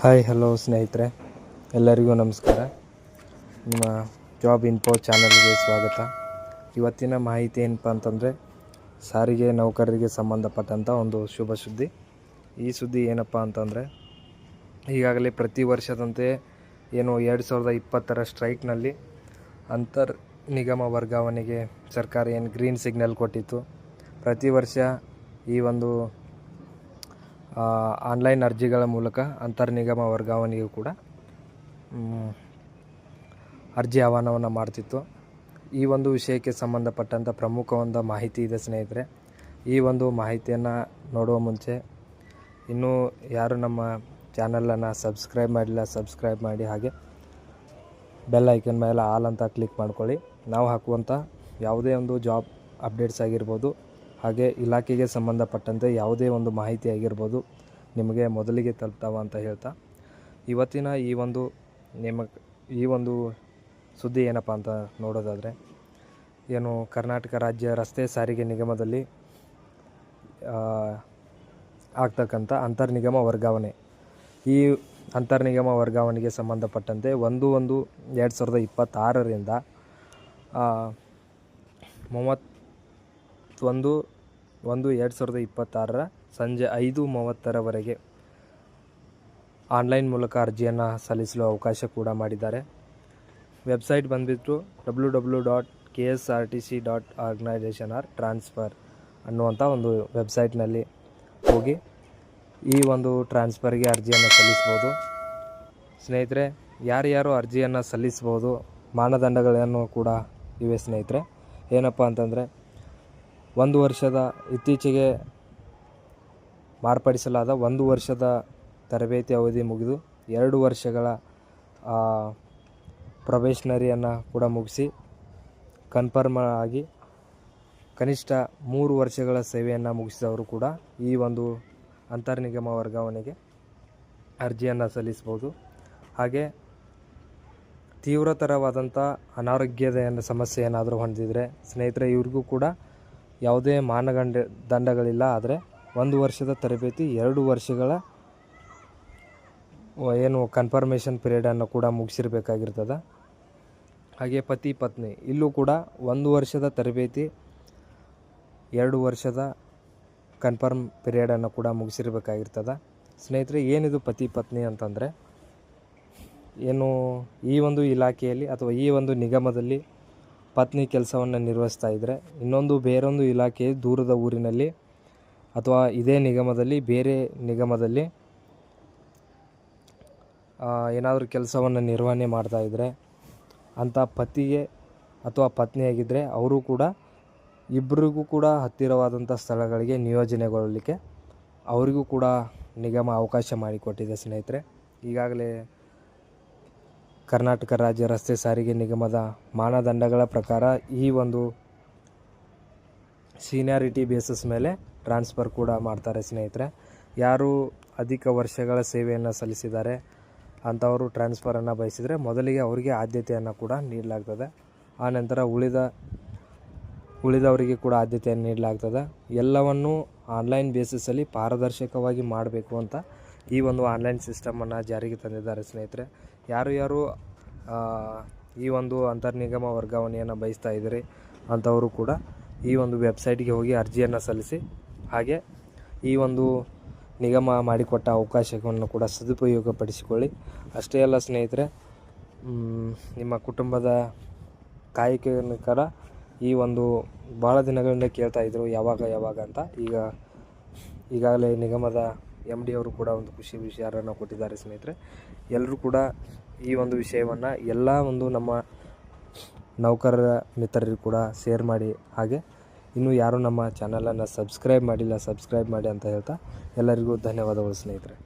Hi, hello ಸ್ನೇಹಿತರೆ. ಎಲ್ಲರಿಗೂ ನಮಸ್ಕಾರ. ನಿಮ್ಮ ಜಾಬ್ ಇನ್ಫೋ ಚಾನಲ್ಗೆ ಸ್ವಾಗತ. ಇವತ್ತಿನ ಮಾಹಿತಿ ಏನಪ್ಪ ಅಂತಂದರೆ, ಸಾರಿಗೆ ನೌಕರರಿಗೆ ಸಂಬಂಧಪಟ್ಟಂಥ ಒಂದು ಶುಭ ಸುದ್ದಿ. ಈ ಸುದ್ದಿ ಏನಪ್ಪ ಅಂತಂದರೆ, ಈಗಾಗಲೇ ಪ್ರತಿ ವರ್ಷದಂತೆ ಏನು ಎರಡು ಸಾವಿರದ ಇಪ್ಪತ್ತರ ಸ್ಟ್ರೈಕ್ನಲ್ಲಿ ಅಂತರ್ ನಿಗಮ ವರ್ಗಾವಣೆಗೆ ಸರ್ಕಾರ ಏನು ಗ್ರೀನ್ ಸಿಗ್ನಲ್ ಕೊಟ್ಟಿತ್ತು. ಪ್ರತಿ ವರ್ಷ ಈ ಒಂದು ಆನ್ಲೈನ್ ಅರ್ಜಿಗಳ ಮೂಲಕ ಅಂತರ್ ನಿಗಮ ವರ್ಗಾವಣೆಗೂ ಕೂಡ ಅರ್ಜಿ ಆಹ್ವಾನವನ್ನು ಮಾಡ್ತಿತ್ತು. ಈ ಒಂದು ವಿಷಯಕ್ಕೆ ಸಂಬಂಧಪಟ್ಟಂಥ ಪ್ರಮುಖ ಒಂದು ಮಾಹಿತಿ ಇದೆ ಸ್ನೇಹಿತರೆ. ಈ ಒಂದು ಮಾಹಿತಿಯನ್ನು ನೋಡುವ ಮುಂಚೆ ಇನ್ನೂ ಯಾರು ನಮ್ಮ ಚಾನಲನ್ನು ಸಬ್ಸ್ಕ್ರೈಬ್ ಮಾಡಿಲ್ಲ, ಸಬ್ಸ್ಕ್ರೈಬ್ ಮಾಡಿ ಹಾಗೆ ಬೆಲ್ ಐಕನ್ ಮೇಲೆ ಆಲ್ ಅಂತ ಕ್ಲಿಕ್ ಮಾಡ್ಕೊಳ್ಳಿ. ನಾವು ಹಾಕುವಂಥ ಯಾವುದೇ ಒಂದು ಜಾಬ್ ಅಪ್ಡೇಟ್ಸ್ ಆಗಿರ್ಬೋದು ಹಾಗೆ ಇಲಾಖೆಗೆ ಸಂಬಂಧಪಟ್ಟಂತೆ ಯಾವುದೇ ಒಂದು ಮಾಹಿತಿ ಆಗಿರ್ಬೋದು ನಿಮಗೆ ಮೊದಲಿಗೆ ತಲುಪ್ತಾವ ಅಂತ ಹೇಳ್ತಾ ಇವತ್ತಿನ ಈ ಒಂದು ನೇಮಕ ಈ ಒಂದು ಸುದ್ದಿ ಏನಪ್ಪ ಅಂತ ನೋಡೋದಾದರೆ ಏನು ಕರ್ನಾಟಕ ರಾಜ್ಯ ರಸ್ತೆ ಸಾರಿಗೆ ನಿಗಮದಲ್ಲಿ ಆಗ್ತಕ್ಕಂಥ ಅಂತರ್ನಿಗಮ ವರ್ಗಾವಣೆ. ಈ ಅಂತರ್ನಿಗಮ ವರ್ಗಾವಣೆಗೆ ಸಂಬಂಧಪಟ್ಟಂತೆ ಒಂದು ಒಂದು ಎರಡು ಸಾವಿರದ ಇಪ್ಪತ್ತಾರರಿಂದ ಆ, ಮೂವತ್ತೊಂದು ಒಂದು ಎರಡು ಸಾವಿರದ ಇಪ್ಪತ್ತಾರರ ಸಂಜೆ ಐದು ಮೂವತ್ತರವರೆಗೆ ಆನ್ಲೈನ್ ಮೂಲಕ ಅರ್ಜಿಯನ್ನು ಸಲ್ಲಿಸಲು ಅವಕಾಶ ಕೂಡ ಮಾಡಿದ್ದಾರೆ. ವೆಬ್ಸೈಟ್ ಬಂದುಬಿಟ್ಟು W W dot K S R T C dot organisation or transfer ಅನ್ನುವಂಥ ಒಂದು ವೆಬ್ಸೈಟ್ನಲ್ಲಿ ಹೋಗಿ ಈ ಒಂದು ಟ್ರಾನ್ಸ್ಫರ್ಗೆ ಅರ್ಜಿಯನ್ನು ಸಲ್ಲಿಸ್ಬೋದು. ಸ್ನೇಹಿತರೆ, ಯಾರ್ಯಾರು ಅರ್ಜಿಯನ್ನು ಸಲ್ಲಿಸ್ಬೋದು, ಮಾನದಂಡಗಳನ್ನು ಕೂಡ ಇವೆ ಸ್ನೇಹಿತರೆ. ಏನಪ್ಪ ಅಂತಂದರೆ ಒಂದು ವರ್ಷದ ಇತ್ತೀಚೆಗೆ ಮಾರ್ಪಡಿಸಲಾದ ಒಂದು ವರ್ಷದ ತರಬೇತಿ ಅವಧಿ ಮುಗಿದು ಎರಡು ವರ್ಷಗಳ ಪ್ರೊಬೇಷನರಿಯನ್ನು ಕೂಡ ಮುಗಿಸಿ ಕನ್ಫರ್ಮ್ ಆಗಿ ಕನಿಷ್ಠ ಮೂರು ವರ್ಷಗಳ ಸೇವೆಯನ್ನು ಮುಗಿಸಿದವರು ಕೂಡ ಈ ಒಂದು ಅಂತರ್ನಿಗಮ ವರ್ಗಾವಣೆಗೆ ಅರ್ಜಿಯನ್ನು ಸಲ್ಲಿಸ್ಬೋದು ಹಾಗೆ ತೀವ್ರತರವಾದಂಥ ಅನಾರೋಗ್ಯದ ಸಮಸ್ಯೆ ಏನಾದರೂ ಹೊಂದಿದರೆ ಸ್ನೇಹಿತರೆ, ಇವ್ರಿಗೂ ಕೂಡ ಯಾವುದೇ ಮಾನದಂಡ, ದಂಡಗಳಿಲ್ಲ. ಆದರೆ ಒಂದು ವರ್ಷದ ತರಬೇತಿ, ಎರಡು ವರ್ಷಗಳ ಏನು ಕನ್ಫರ್ಮೇಷನ್ ಪೀರಿಯಡನ್ನು ಕೂಡ ಮುಗಿಸಿರ್ಬೇಕಾಗಿರ್ತದೆ. ಹಾಗೆ ಪತಿ ಪತ್ನಿ, ಇಲ್ಲೂ ಕೂಡ ಒಂದು ವರ್ಷದ ತರಬೇತಿ, ಎರಡು ವರ್ಷದ ಕನ್ಫರ್ಮ್ ಪೀರಿಯಡನ್ನು ಕೂಡ ಮುಗಿಸಿರ್ಬೇಕಾಗಿರ್ತದೆ. ಸ್ನೇಹಿತರೆ, ಏನಿದು ಪತಿ ಪತ್ನಿ ಅಂತಂದರೆ, ಏನು ಈ ಒಂದು ಇಲಾಖೆಯಲ್ಲಿ ಅಥವಾ ಈ ಒಂದು ನಿಗಮದಲ್ಲಿ ಪತ್ನಿ ಕೆಲಸವನ್ನು ನಿರ್ವಹಿಸ್ತಾ ಇದ್ದರೆ ಇನ್ನೊಂದು ಬೇರೊಂದು ಇಲಾಖೆ ದೂರದ ಊರಿನಲ್ಲಿ ಅಥವಾ ಇದೇ ನಿಗಮದಲ್ಲಿ, ಬೇರೆ ನಿಗಮದಲ್ಲಿ ಏನಾದರೂ ಕೆಲಸವನ್ನು ನಿರ್ವಹಣೆ ಮಾಡ್ತಾ ಇದ್ದರೆ ಅಂಥ ಪತಿಗೆ ಅಥವಾ ಪತ್ನಿಯಾಗಿದ್ದರೆ ಅವರು ಕೂಡ ಇಬ್ಬರಿಗೂ ಕೂಡ ಹತ್ತಿರವಾದಂಥ ಸ್ಥಳಗಳಿಗೆ ನಿಯೋಜನೆಗೊಳ್ಳಲಿಕ್ಕೆ ಅವರಿಗೂ ಕೂಡ ನಿಗಮ ಅವಕಾಶ ಮಾಡಿಕೊಟ್ಟಿದೆ ಸ್ನೇಹಿತರೆ. ಈಗಾಗಲೇ ಕರ್ನಾಟಕ ರಾಜ್ಯ ರಸ್ತೆ ಸಾರಿಗೆ ನಿಗಮದ ಮಾನದಂಡಗಳ ಪ್ರಕಾರ ಈ ಒಂದು ಸೀನಿಯಾರಿಟಿ ಬೇಸಿಸ್ ಮೇಲೆ ಟ್ರಾನ್ಸ್ಫರ್ ಕೂಡ ಮಾಡ್ತಾರೆ ಸ್ನೇಹಿತರೆ. ಯಾರು ಅಧಿಕ ವರ್ಷಗಳ ಸೇವೆಯನ್ನು ಸಲ್ಲಿಸಿದ್ದಾರೆ ಅಂಥವರು ಟ್ರಾನ್ಸ್ಫರನ್ನು ಬಯಸಿದರೆ ಮೊದಲಿಗೆ ಅವರಿಗೆ ಆದ್ಯತೆಯನ್ನು ಕೂಡ ನೀಡಲಾಗ್ತದೆ. ಆನಂತರ ಉಳಿದ, ಉಳಿದವರಿಗೆ ಕೂಡ ಆದ್ಯತೆಯನ್ನು ನೀಡಲಾಗ್ತದೆ. ಎಲ್ಲವನ್ನೂ ಆನ್ಲೈನ್ ಬೇಸಿಸಲ್ಲಿ ಪಾರದರ್ಶಕವಾಗಿ ಮಾಡಬೇಕು ಅಂತ ಈ ಒಂದು ಆನ್ಲೈನ್ ಸಿಸ್ಟಮನ್ನು ಜಾರಿಗೆ ತಂದಿದ್ದಾರೆ ಸ್ನೇಹಿತರೆ. ಯಾರು ಯಾರು ಈ ಒಂದು ಅಂತರ್ನಿಗಮ ವರ್ಗಾವಣೆಯನ್ನು ಬಯಸ್ತಾ ಇದ್ದೀರಿ ಅಂಥವರು ಕೂಡ ಈ ಒಂದು ವೆಬ್ಸೈಟ್ಗೆ ಹೋಗಿ ಅರ್ಜಿಯನ್ನು ಸಲ್ಲಿಸಿ, ಹಾಗೆ ಈ ಒಂದು ನಿಗಮ ಮಾಡಿಕೊಟ್ಟ ಅವಕಾಶವನ್ನು ಕೂಡ ಸದುಪಯೋಗಪಡಿಸಿಕೊಳ್ಳಿ. ಅಷ್ಟೇ ಅಲ್ಲ ಸ್ನೇಹಿತರೆ ನಿಮ್ಮ ಕುಟುಂಬದ ಕಾಯಕರ ಈ ಒಂದು ಭಾಳ ದಿನಗಳಿಂದ ಕೇಳ್ತಾ ಇದ್ದರು ಯಾವಾಗ ಯಾವಾಗ ಅಂತ. ಈಗ ಈಗಾಗಲೇ ನಿಗಮದ ಎಂ ಡಿ ಅವರು ಕೂಡ ಒಂದು ಖುಷಿ ವಿಚಾರನ ಕೊಟ್ಟಿದ್ದಾರೆ ಸ್ನೇಹಿತರೆ. ಎಲ್ಲರೂ ಕೂಡ ಈ ಒಂದು ವಿಷಯವನ್ನು ಎಲ್ಲ ಒಂದು ನಮ್ಮ ನೌಕರರ ಮಿತ್ರರಿಗೂ ಕೂಡ ಶೇರ್ ಮಾಡಿ ಹಾಗೆ ಇನ್ನೂ ಯಾರು ನಮ್ಮ ಚಾನಲನ್ನು ಸಬ್ಸ್ಕ್ರೈಬ್ ಮಾಡಿಲ್ಲ ಸಬ್ಸ್ಕ್ರೈಬ್ ಮಾಡಿ ಅಂತ ಹೇಳ್ತಾ ಎಲ್ಲರಿಗೂ ಧನ್ಯವಾದಗಳು ಸ್ನೇಹಿತರೆ.